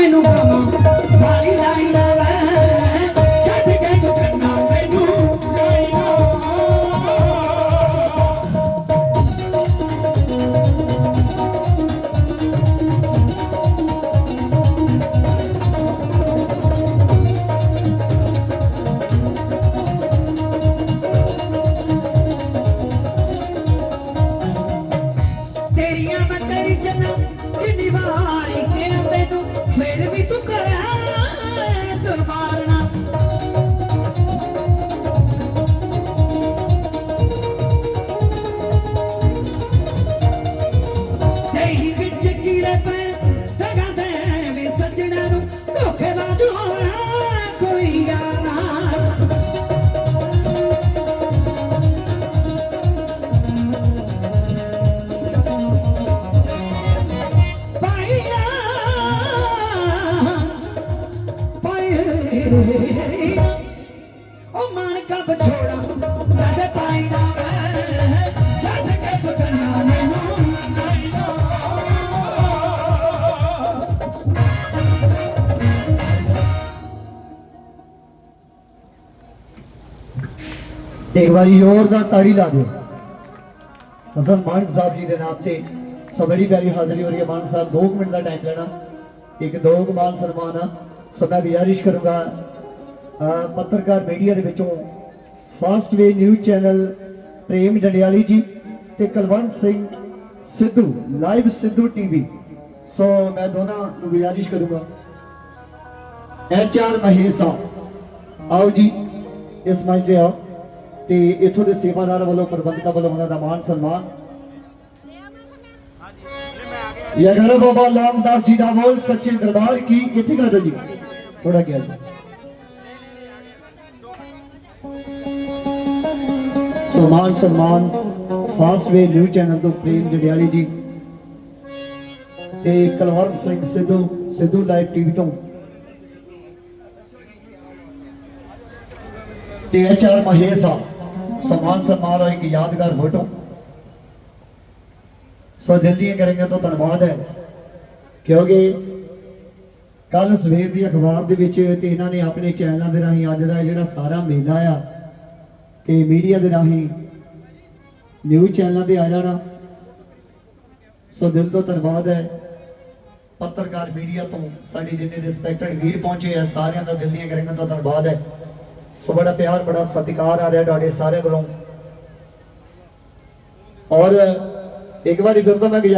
ਮੈਨੂੰ ਗਮ ਵਾਲੀ ਦਾ ਚੰਨਾ ਕਿੰਨੀ ਵਾਰੀ ਤੈਨੂੰ ਫਿਰ ਵੀ ਉਹ ਮਨ ਬਛੋੜਾ ਕਦੇ ਪਾਈ ਨਾ ਮੈਂ। ਛੱਡ ਕੇ ਤੂੰ ਚੰਨਾ ਮੈਨੂੰ ਇੱਕ ਵਾਰੀ ਜ਼ੋਰਦਾਰ ਤਾੜੀ ਲਾ ਦਿਓ। ਹਸਨ ਮਾਨ ਸਾਹਿਬ ਜੀ ਦੇ ਨਾਮ ਤੇ ਸੋ ਬੜੀ ਪਿਆਰੀ ਹਾਜ਼ਰੀ ਹੋ ਰਹੀ ਹੈ। ਮਾਨ ਸਾਹਿਬ 2 ਮਿੰਟ ਦਾ ਟਾਈਮ ਲੈਣਾ। ਇੱਕ ਦੋ ਮਾਨ ਸਨਮਾਨ ਆ। ਸੋ ਮੈਂ ਗੁਜ਼ਾਰਿਸ਼ ਕਰੂੰਗਾ ਪੱਤਰਕਾਰ ਮੀਡੀਆ ਦੇ ਵਿੱਚੋਂ fast way news channel Prem Dandiyali ji ਤੇ Kulwant Singh Sidhu live Sidhu TV so ਮੈਂ ਦੋਨਾਂ ਨੂੰ ਗੁਜ਼ਾਰਿਸ਼ ਕਰੂੰਗਾ। ਐਚ ਆਰ ਮਹੇਸਾ ਆਓ ਜੀ, ਇਸ ਮੰਚ ਤੇ ਆਓ ਤੇ ਇਥੋਂ ਦੇ ਸੇਵਾਦਾਰ ਵੱਲੋਂ, ਪ੍ਰਬੰਧਕਾਂ ਵੱਲੋਂ ਉਹਨਾਂ ਦਾ ਮਾਨ ਸਨਮਾਨ। ਯਾ ਬਾਬਾ ਲਾਮਦਾਸ ਜੀ ਦਾ ਬੋਲ, ਸੱਚੇ ਦਰਬਾਰ ਕੀ ਇੱਥੇ ਕਰ ਦਿਓ ਜੀ? ਥੋੜਾ ਗਿਆ ਜੀ ਸਮਾਨ ਸਨਮਾਨ ਫਾਸਟ ਵੇ ਨਿਊ ਚੈਨਲ ਤੋਂ ਪ੍ਰੇਮ ਜੜਿਆਲੀ ਜੀ ਤੇ ਕਲਵੰਤ ਸਿੰਘ ਸਿੱਧੂ ਸਿੱਧੂ ਲਾਈਵ ਟੀਵੀ ਤੋਂ। ਤੇ ਐਚ ਆਰ ਮਹੇਸ ਮਹੇਸਾ ਸਮਾਨ ਸਨਮਾਨ ਔਰ ਇੱਕ ਯਾਦਗਾਰ ਫੋਟੋ। ਸੋ ਦਿਲ ਦੀਆਂ ਕਰਾਂਗੇ ਤਾਂ ਧੰਨਵਾਦ ਹੈ, ਕਿਉਂਕਿ ਕੱਲ ਸਵੇਰ ਦੀ ਅਖਬਾਰ ਦੇ ਵਿੱਚ ਤੇ ਇਹਨਾਂ ਨੇ ਆਪਣੇ ਚੈਨਲਾਂ ਦੇ ਰਾਹੀਂ ਅੱਜ ਦਾ ਜਿਹੜਾ ਸਾਰਾ ਮੇਲਾ ਆ ਤੇ ਮੀਡੀਆ ਦੇ ਰਾਹੀਂ ਨਿਊਜ਼ ਚੈਨਲਾਂ ਤੇ ਆ ਜਾਣਾ। ਸੋ ਦਿਲ ਤੋਂ ਧੰਨਵਾਦ ਹੈ। ਪੱਤਰਕਾਰ ਮੀਡੀਆ ਤੋਂ ਸਾਡੇ ਜਿੰਨੇ ਰਿਸਪੈਕਟਡ ਵੀਰ ਪਹੁੰਚੇ ਆ, ਸਾਰਿਆਂ ਦਾ ਦਿਲ ਦੀਆਂ ਕਰਾਂਗੇ ਦਾ ਧੰਨਵਾਦ ਹੈ। ਸੋ ਬੜਾ ਪਿਆਰ, ਬੜਾ ਸਤਿਕਾਰ ਆ ਰਿਹਾ ਤੁਹਾਡੇ ਸਾਰਿਆਂ ਵੱਲੋਂ। ਔਰ ਇੱਕ ਵਾਰੀ ਫਿਰ ਤੋਂ ਮੈਂ ਗੁਜ਼ਾਰਿਸ਼